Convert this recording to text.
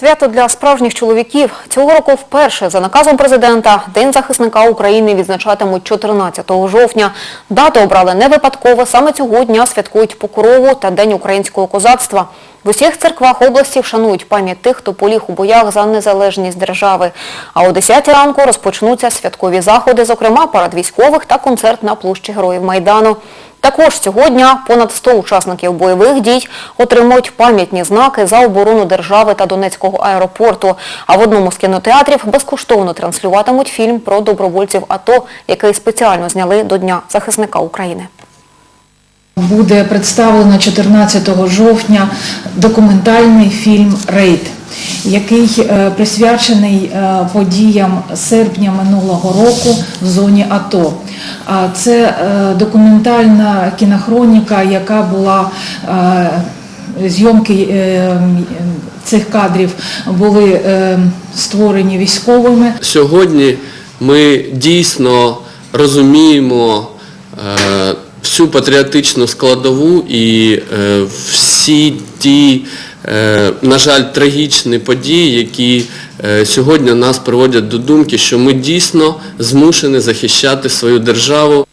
Свято для справжніх чоловіків. Цього року вперше за наказом президента День захисника України відзначатимуть 14 жовтня. Дату обрали не випадково. Саме цього дня святкують Покрову та День українського козацтва. В усіх церквах області вшанують пам'ять тих, хто поліг у боях за незалежність держави. А о 10 ранку розпочнуться святкові заходи, зокрема парад військових та концерт на площі Героїв Майдану. Також цього дня понад 100 учасників бойових дій отримують пам'ятні знаки за оборону держави та Донецького аеропорту. А в одному з кінотеатрів безкоштовно транслюватимуть фільм про добровольців АТО, який спеціально зняли до Дня захисника України. Буде представлено 14 жовтня документальний фільм Рейд, який е, присвячений е, подіям серпня минулого року в зоні АТО. Це е, документальна кінохроніка, яка була зйомки цих кадрів були створені військовими. Сьогодні ми дійсно розуміємо всю патріотичну складову і е, всі ті, е, на жаль, трагічні події, які е, сьогодні нас приводять до думки, що ми дійсно змушені захищати свою державу.